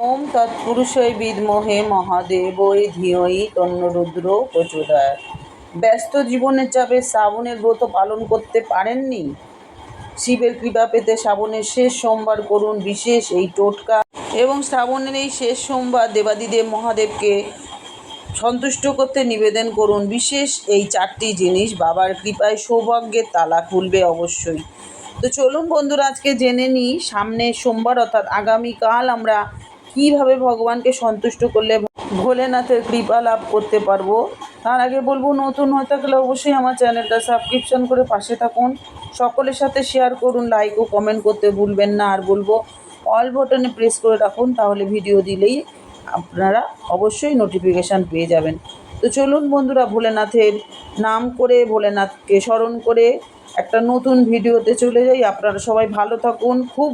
ওম তৎপুরুষই বিদ্মহে মহাদেবই ধিয়ই তন্নরুদ্র প্রচোদয়াৎ ব্যস্ত জীবনের চাপে শ্রাবণের ব্রত পালন করতে পারেননি? শিবের কৃপা পেতে শ্রাবণের শেষ সোমবার করুন বিশেষ এই টোটকা এবং শ্রাবণের এই শেষ সোমবার দেবাদিদেব মহাদেবকে সন্তুষ্ট করতে নিবেদন করুন বিশেষ এই চারটি জিনিস। বাবার কৃপায় সৌভাগ্যের তালা খুলবে অবশ্যই। তো চলুন বন্ধুরা, আজকে জেনে নিই সামনে সোমবার অর্থাৎ আগামীকাল আমরা কীভাবে ভগবানকে সন্তুষ্ট করলে ভোলেনাথের কৃপা লাভ করতে পারব? তার আগে বলব, নতুন হয়ে থাকলে অবশ্যই আমার চ্যানেলটা সাবস্ক্রিপশন করে পাশে থাকুন। সকলের সাথে শেয়ার করুন লাইক ও কমেন্ট করতে ভুলবেন না। আর বলব অল বটনে প্রেস করে রাখুন, তাহলে ভিডিও দিলেই আপনারা অবশ্যই নোটিফিকেশান পেয়ে যাবেন। তো চলুন বন্ধুরা, ভোলেনাথের নাম করে, ভোলেনাথকে স্মরণ করে একটা নতুন ভিডিওতে চলে যাই। আপনারা সবাই ভালো থাকুন, খুব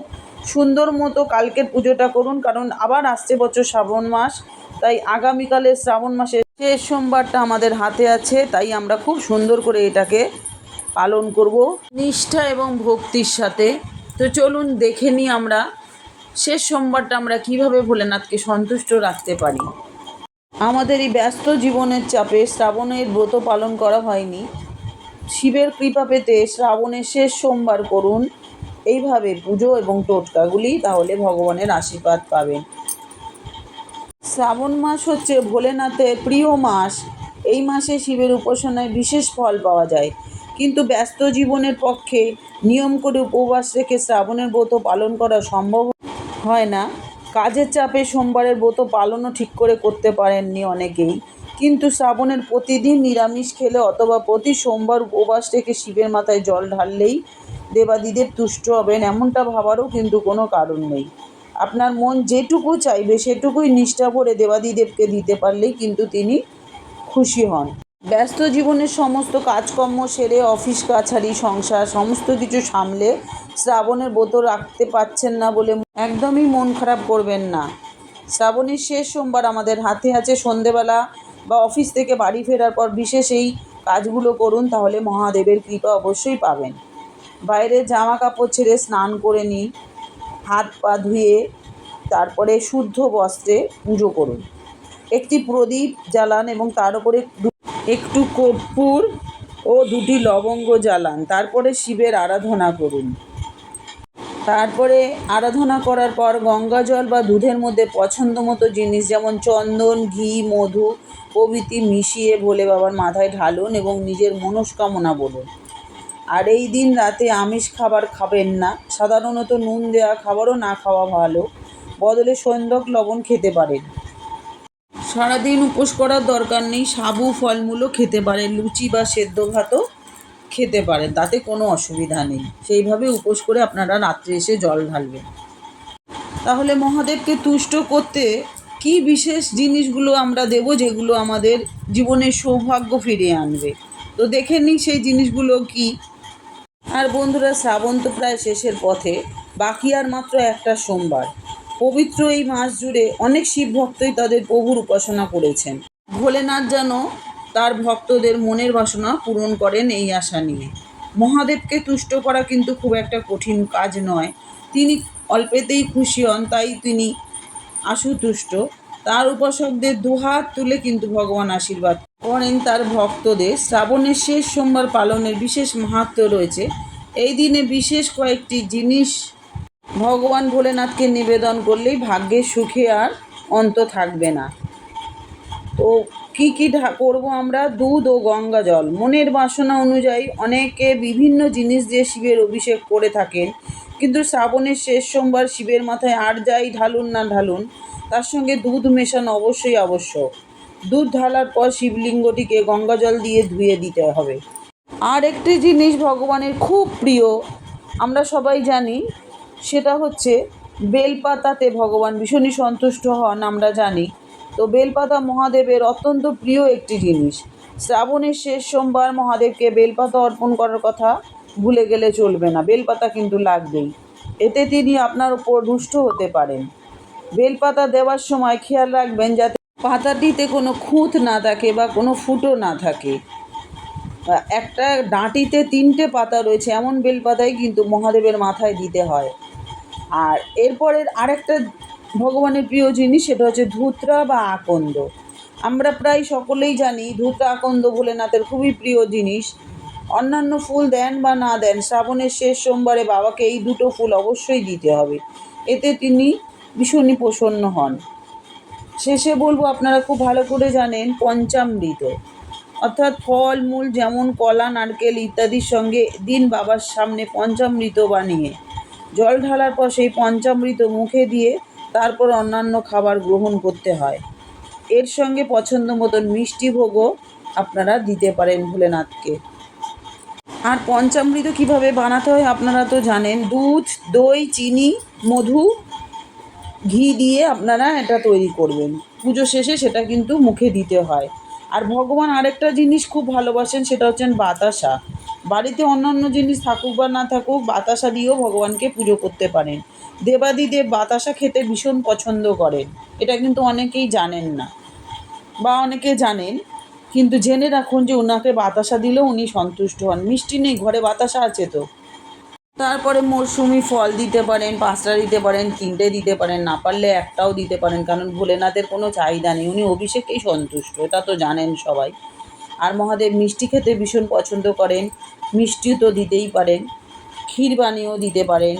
সুন্দর মতো কালকের পুজোটা করুন, কারণ আবার আসছে বছর শ্রাবণ মাস, তাই আগামীকালে শ্রাবণ মাসের শেষ সোমবারটা আমাদের হাতে আছে, তাই আমরা খুব সুন্দর করে এটাকে পালন করব নিষ্ঠা এবং ভক্তির সাথে। তো চলুন দেখে নিই আমরা শেষ সোমবারটা আমরা কীভাবে ভোলেনাথকে সন্তুষ্ট রাখতে পারি। আমাদের এই ব্যস্ত জীবনের চাপে শ্রাবণের ব্রত পালন করা হয়নি। শিবের কৃপা পেতে শ্রাবণের শেষ সোমবার করুন। এইভাবে পুজো এবং টোটকাগুলি তাহলে ভগবানের আশীর্বাদ পাবেন। শ্রাবণ মাস হচ্ছে ভোলেনাথের প্রিয় মাস। এই মাসে শিবের উপাসনায় বিশেষ ফল পাওয়া যায়। কিন্তু ব্যস্ত জীবনের পক্ষে নিয়ম করে উপবাস রেখে শ্রাবণের ব্রত পালন করা সম্ভব হয় না। কাজের চাপে সোমবারের ব্রত পালনও ঠিক করে করতে পারেননি অনেকেই। কিন্তু শ্রাবণের প্রতিদিন নিরামিষ খেলে অথবা প্রতি সোমবার উপবাস রেখে শিবের মাথায় জল ঢাললেই দেবাদিদেব তুষ্ট হবেন, এমনটা ভাবারও কিন্তু কোনো কারণ নেই। আপনার মন যেটুকু চাইবে, সেটুকুই নিষ্ঠা ভরে দেবাদিদেবকে দিতে পারলেই কিন্তু তিনি খুশি হন। ব্যস্ত জীবনের সমস্ত কাজকর্ম সেরে, অফিস কাছারি, সংসার, সমস্ত কিছু সামলে শ্রাবণের ব্রত রাখতে পারছেন না বলে একদমই মন খারাপ করবেন না। শ্রাবণের শেষ সোমবার আমাদের হাতে আছে সন্ধেবেলা বা অফিস থেকে বাড়ি ফেরার পর বিশেষ এই কাজগুলো করুন, তাহলে মহাদেবের কৃপা অবশ্যই পাবেন। বাইরে জামা কাপড় ছেড়ে স্নান করে নিই হাত পা ধুয়ে, তারপরে শুদ্ধ বস্ত্রে পুজো করুন। একটি প্রদীপ জ্বালান এবং তার উপরে একটু কর্পূর ও দুটি লবঙ্গ জ্বালান, তারপরে শিবের আরাধনা করুন। তারপরে আরাধনা করার পর গঙ্গা জল বা দুধের মধ্যে পছন্দ মতো জিনিস যেমন চন্দন, ঘি, মধু প্রভৃতি মিশিয়ে ভোলে বাবার মাথায় ঢালুন এবং নিজের মনস্কামনা বলুন। আর এই দিন রাতে আমিষ খাবার খাবেন না। সাধারণত নুন দেওয়া খাবারও না খাওয়া ভালো। বদলে সৈন্দক লবণ খেতে পারেন। সারাদিন উপোস করার দরকার নেই। সাবু, ফলমূলও খেতে পারেন। লুচি বা সেদ্ধ ভাতও খেতে পারেন। তাতে কোনো অসুবিধা নেই। সেইভাবে উপোস করে আপনারা রাত্রে এসে জল ঢালবেন। তাহলে মহাদেবকে তুষ্ট করতে কি বিশেষ জিনিসগুলো আমরা দেব যেগুলো আমাদের জীবনের সৌভাগ্য ফিরিয়ে আনবে? তো দেখে নিই সেই জিনিসগুলো কি। আর বন্ধুরা, শ্রাবণ তো প্রায় শেষের পথে। বাকি আর মাত্র একটা সোমবার। পবিত্র এই মাস জুড়ে অনেক শিব ভক্তই তাদের প্রভুর উপাসনা করেছেন। ভোলেনাথ যেন তার ভক্তদের মনের বাসনা পূরণ করেন এই আশা নিয়ে। মহাদেবকে তুষ্ট করা কিন্তু খুব একটা কঠিন কাজ নয়। তিনি অল্পেতেই খুশি হন, তাই তিনি আশুতুষ্ট। তার উপাসকদের দুহাত তুলে কিন্তু ভগবান আশীর্বাদ করেন তার ভক্তদের। শ্রাবণের শেষ সোমবার পালনের বিশেষ মাহাত্ম্য রয়েছে। এই দিনে বিশেষ কয়েকটি জিনিস ভগবান ভোলেনাথকে নিবেদন করলেই ভাগ্যের সুখে আর অন্ত থাকবে না। তো কী কী করব আমরা? দুধ ও গঙ্গা জল। মনের বাসনা অনুযায়ী অনেকে বিভিন্ন জিনিস দিয়ে শিবের অভিষেক করে থাকেন। কিন্তু শ্রাবণের শেষ সোমবার শিবের মাথায় আর যাই ঢালুন না ঢালুন, তার সঙ্গে দুধ মেশানো অবশ্যই আবশ্যক। দুধ ঢালার পর শিবলিঙ্গটিকে গঙ্গা জল দিয়ে ধুয়ে দিতে হবে। আর একটি জিনিস ভগবানের খুব প্রিয়, আমরা সবাই জানি, সেটা হচ্ছে বেলপাতাতে ভগবান ভীষণই সন্তুষ্ট হন, আমরা জানি। তো বেলপাতা মহাদেবের অত্যন্ত প্রিয় একটি জিনিস। শ্রাবণের শেষ সোমবার মহাদেবকে বেলপাতা অর্পণ করার কথা ভুলে গেলে চলবে না, বেলপাতা কিন্তু লাগবেই। এতে তিনি আপনার উপর রুষ্ট হতে পারেন। বেলপাতা দেওয়ার সময় খেয়াল রাখবেন যাতে পাতাটিতে কোনো খুঁত না থাকে বা কোনো ফুটো না থাকে। একটা ডাঁটিতে তিনটে পাতা রয়েছে, এমন বেলপাতাই কিন্তু মহাদেবের মাথায় দিতে হয়। আর এরপরের আরেকটা ভগবানের প্রিয় জিনিস, সেটা হচ্ছে ধুতরা বা আকন্দ। আমরা প্রায় সকলেই জানি ধুতরা, আকন্দ, ভোলেনাথের খুবই প্রিয় জিনিস। অন্যান্য ফুল দেন বা না দেন, শ্রাবণের শেষ সোমবারে বাবাকে এই দুটো ফুল অবশ্যই দিতে হবে। এতে তিনি ভীষণই প্রসন্ন হন। শেষে বলব, আপনারা খুব ভালো করে জানেন পঞ্চামৃত। অর্থাৎ ফল, মূল যেমন কলা, নারকেল ইত্যাদির সঙ্গে দিন বাবার সামনে পঞ্চামৃত বানিয়ে। জল ঢালার পর সেই পঞ্চামৃত মুখে দিয়ে তারপর অন্যান্য খাবার গ্রহণ করতে হয়। এর সঙ্গে পছন্দ মতন মিষ্টি ভোগও আপনারা দিতে পারেন ভোলেনাথকে। আর পঞ্চামৃত কীভাবে বানাতে হয় আপনারা তো জানেন, দুধ, দই, চিনি, মধু, ঘি দিয়ে আপনারা এটা তৈরি করবেন। পুজো শেষে সেটা কিন্তু মুখে দিতে হয়। আর ভগবান আরেকটা জিনিস খুব ভালোবাসেন, সেটা হচ্ছেন বাতাসা। বাড়িতে অন্যান্য জিনিস থাকুক বা না থাকুক, বাতাসা দিয়েও ভগবানকে পুজো করতে পারেন। দেবাদিদেব বাতাসা খেতে ভীষণ পছন্দ করেন। এটা কিন্তু অনেকেই জানেন না বা অনেকে জানেন, কিন্তু জেনে রাখুন যে ওনাকে বাতাসা দিলেও উনি সন্তুষ্ট হন। মিষ্টি নেই, ঘরে বাতাসা আছে তো। তারপরে মরশুমি ফল দিতে পারেন, পাঁচটা দিতে পারেন, তিনটে দিতে পারেন, না পারলে একটাও দিতে পারেন, কারণ ভোলেনাথের কোনো চাহিদা নেই। উনি অভিষেকেই সন্তুষ্ট, এটা তো জানেন সবাই। আর মহাদেব মিষ্টি খেতে ভীষণ পছন্দ করেন, মিষ্টিও তো দিতেই পারেন, ক্ষীর বানিয়েও দিতে পারেন।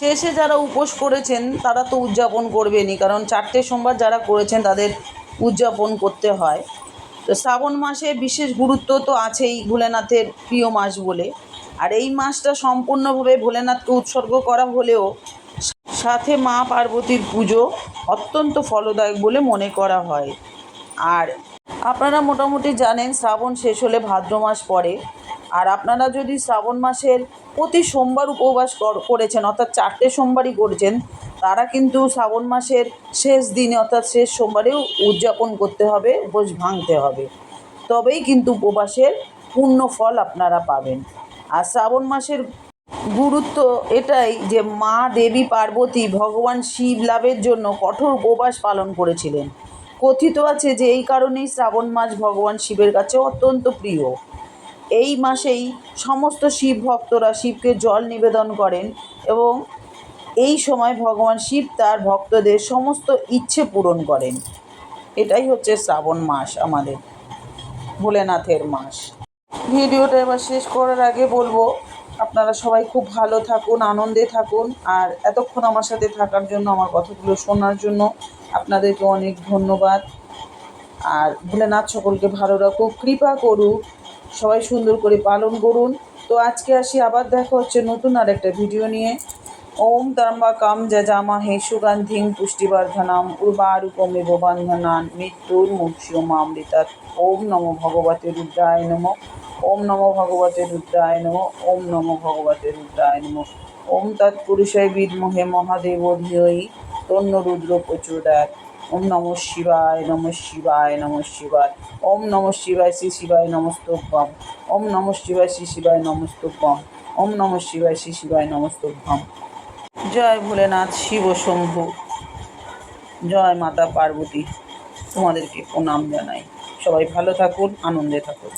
শেষে যারা উপোস করেছেন, তারা তো উদযাপন করবেনই, কারণ চারটে সোমবার যারা করেছেন, তাদের উদযাপন করতে হয়। তো শ্রাবণ মাসে বিশেষ গুরুত্ব তো আছেই ভোলেনাথের প্রিয় মাস বলে। আর এই মাসটা সম্পূর্ণভাবে ভোলেনাথকে উৎসর্গ করা হলেও সাথে মা পার্বতীর পুজো অত্যন্ত ফলদায়ক বলে মনে করা হয়। আর আপনারা মোটামুটি জানেন শ্রাবণ শেষ হলে ভাদ্র মাস পড়ে। আর আপনারা যদি শ্রাবণ মাসের প্রতি সোমবার উপবাস কর- করেছেন, অর্থাৎ চারটে সোমবারই করছেন, তারা কিন্তু শ্রাবণ মাসের শেষ দিনে, অর্থাৎ শেষ সোমবারেও উদযাপন করতে হবে, উপোস ভাঙতে হবে। তবেই কিন্তু উপবাসের পূর্ণ ফল আপনারা পাবেন। আর শ্রাবণ মাসের গুরুত্ব এটাই যে মা দেবী পার্বতী ভগবান শিব লাভের জন্য কঠোর উপবাস পালন করেছিলেন। কথিত আছে যে এই কারণেই শ্রাবণ মাস ভগবান শিবের কাছে অত্যন্ত প্রিয়। এই মাসেই সমস্ত শিব ভক্তরা শিবকে জল নিবেদন করেন এবং এই সময় ভগবান শিব তার ভক্তদের সমস্ত ইচ্ছে পূরণ করেন। এটাই হচ্ছে শ্রাবণ মাস আমাদের। ভোলেনাথের মাস। ভিডিওটা এবার শেষ করার আগে বলব, আপনারা সবাই খুব ভালো থাকুন, আনন্দে থাকুন, আর এতক্ষণ আমার সাথে থাকার জন্য, আমার কথাগুলো শোনার জন্য আপনাদেরকে অনেক ধন্যবাদ। আর ভোলেনাথ সকলকে ভালো রাখুক, কৃপা করুক, সবাই সুন্দর করে পালন করুন। তো আজকে আসি, আবার দেখা হচ্ছে নতুন আর একটা ভিডিও নিয়ে। ওম ত্রম্বকম যজামহে সুগন্ধিং পুষ্টিবর্ধনম উর্বারুকমেব বন্ধনান মৃত্যুর মুক্ষমামৃতাৎ ওম নমো ভগবতে রুদ্রায় নম। ওম নমো ভগবতে রুদ্রায় নম, ওম নমো ভগবতে রুদ্রায় নম। ওম তৎপুরুষায় বিদমহে মহাদেব ধিয়ই তন্ন রুদ্র প্রচোদয়াৎ। ওম নম শিবায় নম শিবায় নম শিবায়। ওম নম শিবায় শ্রী শিবায় নমস্তভ্যম। ওম নম শিবায় শ্রী শিবায় নমস্তভ্যম। ওম নম শিবায় শ্রী শিবায় নমস্তভ্যম। জয় ভোলেনাথ শিব শম্ভু। জয় মাতা পার্বতী। তোমাদেরকে প্রণাম জানাই। সবাই ভালো থাকুন, আনন্দে থাকুন।